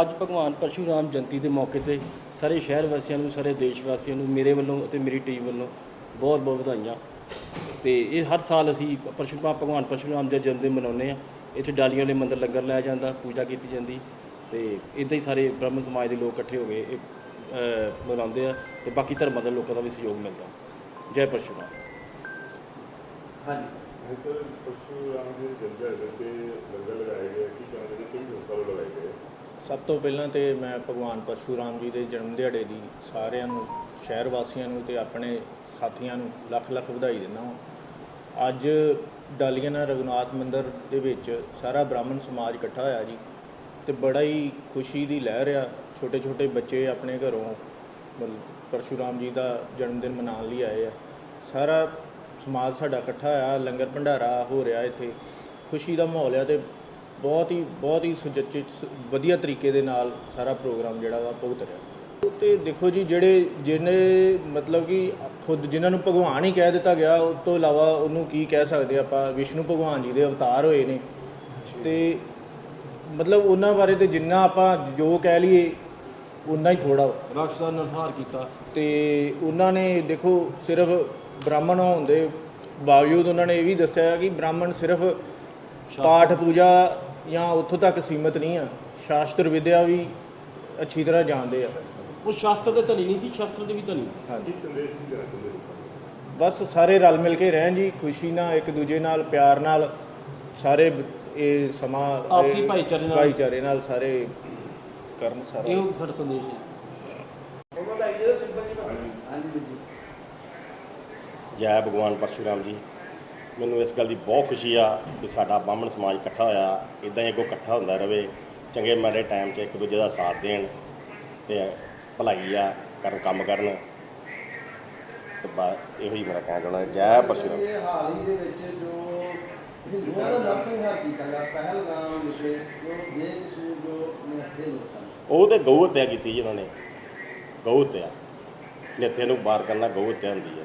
ਅੱਜ ਭਗਵਾਨ ਪਰਸ਼ੂਰਾਮ ਜਯੰਤੀ ਦੇ ਮੌਕੇ ਤੇ ਸਾਰੇ ਸ਼ਹਿਰ ਵਾਸੀਆਂ ਨੂੰ ਸਾਰੇ ਦੇਸ਼ ਵਾਸੀਆਂ ਨੂੰ ਮੇਰੇ ਵੱਲੋਂ ਅਤੇ ਮੇਰੀ ਟੀਮ ਵੱਲੋਂ ਬਹੁਤ ਬਹੁਤ ਵਧਾਈਆਂ। ਤੇ ਇਹ ਹਰ ਸਾਲ ਅਸੀਂ ਪਰਸ਼ੂਰਾਮ ਭਗਵਾਨ ਪਰਸ਼ੂਰਾਮ ਦੇ ਜਨਮ ਦਿਨ ਮਨਾਉਂਦੇ ਆ ਇੱਥੇ ਡਾਲੀਆਂ ਵਾਲੇ ਮੰਦਿਰ ਲੰਗਰ ਲਾਇਆ ਜਾਂਦਾ ਪੂਜਾ ਕੀਤੀ ਜਾਂਦੀ। ਤੇ ਇਦਾਂ ਹੀ ਸਾਰੇ ਬ੍ਰਾਹਮਣ ਸਮਾਜ ਦੇ ਲੋਕ ਇਕੱਠੇ ਹੋ ਕੇ ਇਹ ਮਨਾਉਂਦੇ ਆ ਤੇ ਬਾਕੀ ਧਰਮਾਂ ਦੇ ਲੋਕਾਂ ਦਾ ਵੀ ਸਹਿਯੋਗ ਮਿਲਦਾ। ਜੈ ਪਰਸ਼ੂਰਾਮ। ਹਾਂਜੀ। ਸਰ ਪਰਸ਼ੂਰਾਮ ਜੀ ਦੇ ਜਨਮ ਦਿਨ ਤੇ ਲੰਗਰ ਲਗਾਏ ਗਏ ਕੀ ਕਹਿੰਦੇ ਨੇ ਕਿਹੜੀ ਸੰਸਥਾ ਲਗਾਏ ਗਏ ਸਭ ਤੋਂ ਪਹਿਲਾਂ ਤੇ ਮੈਂ ਭਗਵਾਨ ਪਰਸ਼ੂਰਾਮ ਜੀ ਦੇ ਜਨਮ ਦਿਹਾੜੇ ਦੀ ਸਾਰਿਆਂ ਨੂੰ, ਸ਼ਹਿਰ ਵਾਸੀਆਂ ਨੂੰ ਤੇ ਆਪਣੇ ਸਾਥੀਆਂ ਨੂੰ ਲੱਖ ਲੱਖ ਵਧਾਈ ਦਿੰਦਾ ਹਾਂ। ਅੱਜ ਡਾਲੀਆਨਾ ਰਘੁਨਾਥ ਮੰਦਿਰ ਦੇ ਵਿੱਚ ਸਾਰਾ ਬ੍ਰਾਹਮਣ ਸਮਾਜ ਇਕੱਠਾ ਹੋਇਆ ਜੀ ਤੇ ਬੜਾ ਹੀ ਖੁਸ਼ੀ ਦੀ ਲਹਿਰ ਆ। ਛੋਟੇ ਛੋਟੇ ਬੱਚੇ ਆਪਣੇ ਘਰੋਂ ਮਤਲਬ ਪਰਸ਼ੂਰਾਮ ਜੀ ਦਾ ਜਨਮ ਦਿਨ ਮਨਾਉਣ ਲਈ ਆਏ ਆ। ਸਾਰਾ ਸਮਾਜ ਸਾਡਾ ਇਕੱਠਾ ਹੋਇਆ, ਲੰਗਰ ਭੰਡਾਰਾ ਹੋ ਰਿਹਾ ਇੱਥੇ। ਖੁਸ਼ੀ ਦਾ ਮਾਹੌਲ ਆ ਤੇ ਬਹੁਤ ਹੀ ਬਹੁਤ ਹੀ ਸੁਚੱਜੇ ਵਧੀਆ ਤਰੀਕੇ ਦੇ ਨਾਲ ਸਾਰਾ ਪ੍ਰੋਗਰਾਮ ਜਿਹੜਾ ਵਾ ਭੁਗਤ ਰਿਹਾ। ਤੇ ਦੇਖੋ ਜੀ ਜਿਹੜੇ ਜਿਹਨੇ ਮਤਲਬ ਕਿ ਖੁਦ ਜਿਨ੍ਹਾਂ ਨੂੰ ਭਗਵਾਨ ਹੀ ਕਹਿ ਦਿੱਤਾ ਗਿਆ ਉਸ ਤੋਂ ਇਲਾਵਾ ਉਹਨੂੰ ਕੀ ਕਹਿ ਸਕਦੇ ਆਪਾਂ? ਵਿਸ਼ਨੂੰ ਭਗਵਾਨ ਜੀ ਦੇ ਅਵਤਾਰ ਹੋਏ ਨੇ। ਤੇ ਮਤਲਬ ਉਹਨਾਂ ਬਾਰੇ ਤੇ ਜਿੰਨਾ ਆਪਾਂ ਜੋ ਕਹਿ ਲਈਏ ਉਨਾ ਹੀ ਥੋੜਾ ਰਾਖਸ਼ਾਂ ਦਾ ਨਰਸੰਹਾਰ ਕੀਤਾ। ਤੇ ਉਹਨਾਂ ਨੇ ਦੇਖੋ ਸਿਰਫ ਬ੍ਰਾਹਮਣ ਹੋਣ ਦੇ ਬਾਵਜੂਦ ਉਹਨਾਂ ਨੇ ਇਹ ਵੀ ਦੱਸਿਆ ਕਿ ਬ੍ਰਾਹਮਣ ਸਿਰਫ ਪਾਠ ਪੂਜਾ ਜਾਂ ਉੱਥੋਂ ਤੱਕ ਸੀਮਤ ਨਹੀਂ ਆ। ਸ਼ਾਸਤਰ ਵਿਦਿਆ ਵੀ ਅੱਛੀ ਤਰ੍ਹਾਂ ਜਾਣਦੇ ਆ। ਉਹ ਸ਼ਾਸਤਰ ਦੇ ਧਨੀ ਨਹੀਂ ਸੀ ਸ਼ਾਸਤਰ ਦੇ ਵੀ ਧਨੀ ਸੀ। ਕੀ ਸੰਦੇਸ਼ ਕੀ ਦੇਣਾ ਚਾਹੁੰਦੇ ਬਸ ਸਾਰੇ ਰਲ ਮਿਲ ਕੇ ਰਹਿਣ ਜੀ ਖੁਸ਼ੀ ਨਾਲ ਇੱਕ ਦੂਜੇ ਨਾਲ ਪਿਆਰ ਨਾਲ ਸਾਰੇ ਇਹ ਸਮਾਂ ਆਪਸੀ ਭਾਈਚਾਰੇ ਨਾਲ। ਭਾਈਚਾਰੇ ਨਾਲ ਸਾਰੇ ਕਰਨ ਸਾਰਾ। ਇਹੋ ਸਾਡਾ ਸੰਦੇਸ਼ ਹੈ। ਹਾਂਜੀ। ਜੈ ਭਗਵਾਨ ਪਰਸ਼ੂਰਾਮ ਜੀ। ਮੈਨੂੰ ਇਸ ਗੱਲ ਦੀ ਬਹੁਤ ਖੁਸ਼ੀ ਆ ਕਿ ਸਾਡਾ ਬਾਹਮਣ ਸਮਾਜ ਇਕੱਠਾ ਹੋਇਆ ਇਦਾਂ ਹੀ ਅੱਗੋਂ ਇਕੱਠਾ ਹੁੰਦਾ ਰਵੇ ਚੰਗੇ ਮਾੜੇ ਟਾਈਮ 'ਚ ਇੱਕ ਦੂਜੇ ਦਾ ਸਾਥ ਦੇਣ ਤੇ ਭਲਾਈ ਆ ਕਰਨ ਕੰਮ ਕਰਨ ਤੇ ਬਾ ਇਹੋ ਹੀ ਮੇਰਾ ਕਹਿਣਾ ਚਾਹੁੰਦਾ ਜੈ ਪਰਸ਼ੂਰਾਮ ਇਹ ਹਾਲ ਹੀ ਦੇ ਵਿੱਚ ਜੋ ਉਹ ਤੇ ਗਊ ਹੱਤਿਆ ਕੀਤੀ ਜੀ ਉਹਨਾਂ ਨੇ। ਗਊ ਹੱਤਿਆ। ਨਿੱਤੇ ਨੂੰ ਬਾਰ ਕਰਨਾ ਗਊ ਹੱਤਿਆ ਹੁੰਦੀ ਹੈ।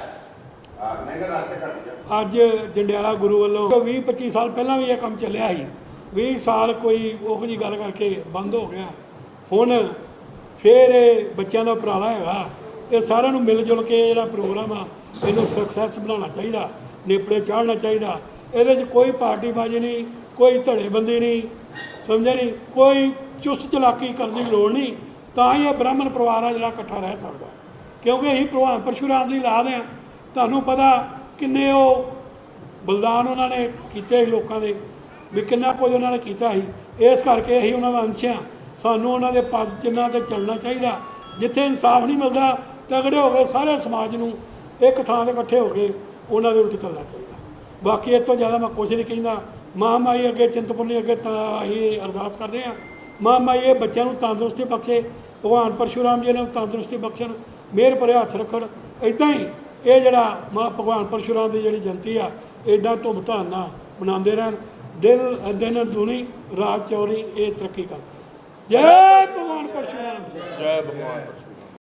ਅੱਜ ਜੰਡਿਆਲਾ ਗੁਰੂ ਵੱਲੋਂ 20 25 ਸਾਲ ਪਹਿਲਾਂ ਵੀ ਇਹ ਕੰਮ ਚੱਲਿਆ ਸੀ 20 ਸਾਲ ਕੋਈ ਉਹੋ ਜੀ ਗੱਲ ਕਰਕੇ ਬੰਦ ਹੋ ਗਿਆ। ਹੁਣ ਫੇਰ ਇਹ ਬੱਚਿਆਂ ਦਾ ਉਪਰਾਲਾ ਹੈਗਾ। ਇਹ ਸਾਰਿਆਂ ਨੂੰ ਮਿਲ ਜੁਲ ਕੇ ਜਿਹੜਾ ਪ੍ਰੋਗਰਾਮ ਆ, ਇਹਨੂੰ ਸਕਸੈਸ ਬਣਾਉਣਾ ਚਾਹੀਦਾ ਨੇਪੜੇ ਚਾੜਨਾ ਚਾਹੀਦਾ। ਇਹਦੇ 'ਚ ਕੋਈ ਪਾਰਟੀਬਾਜ਼ੀ ਨਹੀਂ, ਕੋਈ ਧੜੇਬੰਦੀ ਨਹੀਂ, ਸਮਝਿਆ ਨਹੀਂ, ਕੋਈ ਚੁਸਤ ਚਲਾਕੀ ਕਰਨ ਦੀ ਲੋੜ ਨਹੀਂ। ਤਾਂ ਹੀ ਇਹ ਬ੍ਰਾਹਮਣ ਪਰਿਵਾਰ ਆ ਜਿਹੜਾ ਇਕੱਠਾ ਰਹਿ ਸਕਦਾ। ਕਿਉਂਕਿ ਅਸੀਂ ਭਗਵਾਨ ਪਰਸ਼ੁਰਾਮ ਦੀ ਔਲਾਦ ਆ ਤੁਹਾਨੂੰ ਪਤਾ ਕਿੰਨੇ ਉਹ ਬਲਿਦਾਨ ਉਹਨਾਂ ਨੇ ਕੀਤੇ ਸੀ ਲੋਕਾਂ ਦੇ, ਵੀ ਕਿੰਨਾ ਕੁਝ ਉਹਨਾਂ ਨੇ ਕੀਤਾ ਸੀ। ਇਸ ਕਰਕੇ ਅਸੀਂ ਉਹਨਾਂ ਦਾ ਅੰਸ਼ ਹਾਂ। ਸਾਨੂੰ ਉਹਨਾਂ ਦੇ ਪਦ ਚਿੰਨਾਂ ਤੇ ਚੱਲਣਾ ਚਾਹੀਦਾ, ਜਿੱਥੇ ਇਨਸਾਫ ਨਹੀਂ ਮਿਲਦਾ, ਤਗੜੇ ਹੋ ਕੇ ਸਾਰੇ ਸਮਾਜ ਨੂੰ ਇੱਕ ਥਾਂ ਤੇ ਇਕੱਠੇ ਹੋ ਕੇ ਉਹਨਾਂ ਦੇ ਉਲਟ ਚੱਲਣਾ ਚਾਹੀਦਾ। ਬਾਕੀ ਇਹ ਤੋਂ ਜ਼ਿਆਦਾ ਮੈਂ ਕੁਝ ਨਹੀਂ ਕਹਿੰਦਾ। ਮਾਂ ਮਾਈ ਅੱਗੇ, ਚਿੰਤਪੁਰਨੀ ਅੱਗੇ ਤਾਂ ਅਸੀਂ ਅਰਦਾਸ ਕਰਦੇ ਹਾਂ। ਮਾਂ ਮਾਈ ਇਹ ਬੱਚਿਆਂ ਨੂੰ ਤੰਦਰੁਸਤੀ ਬਖਸ਼ੇ। ਭਗਵਾਨ ਪਰਸ਼ੁਰਾਮ ਜੀ ਨੇ ਤੰਦਰੁਸਤੀ ਬਖਸ਼ਣ, ਮਿਹਰ ਭਰੇ ਹੱਥ ਰੱਖਣ। ਇਦਾਂ ਹੀ ਇਹ ਜਿਹੜਾ ਮਾ ਭਗਵਾਨ ਪਰਸ਼ੁਰਾਮ ਦੀ ਜਿਹੜੀ ਜਨਤੀ ਆ ਇਦਾਂ ਧੁੰਮ ਧਾਨਾ ਬਣਾਉਂਦੇ ਰਹਿਣ। ਦਿਨ ਦਿਨ ਦੁਨੀ, ਰਾਤ ਚੌਰੀ, ਇਹ ਤਰੱਕੀ ਕਰ ਜੈ ਭਗਵਾਨ ਪਰਸ਼ੁਰਾਮ। ਜੈ ਭਗਵਾਨ ਪਰਸ਼ੁਰਾਮ।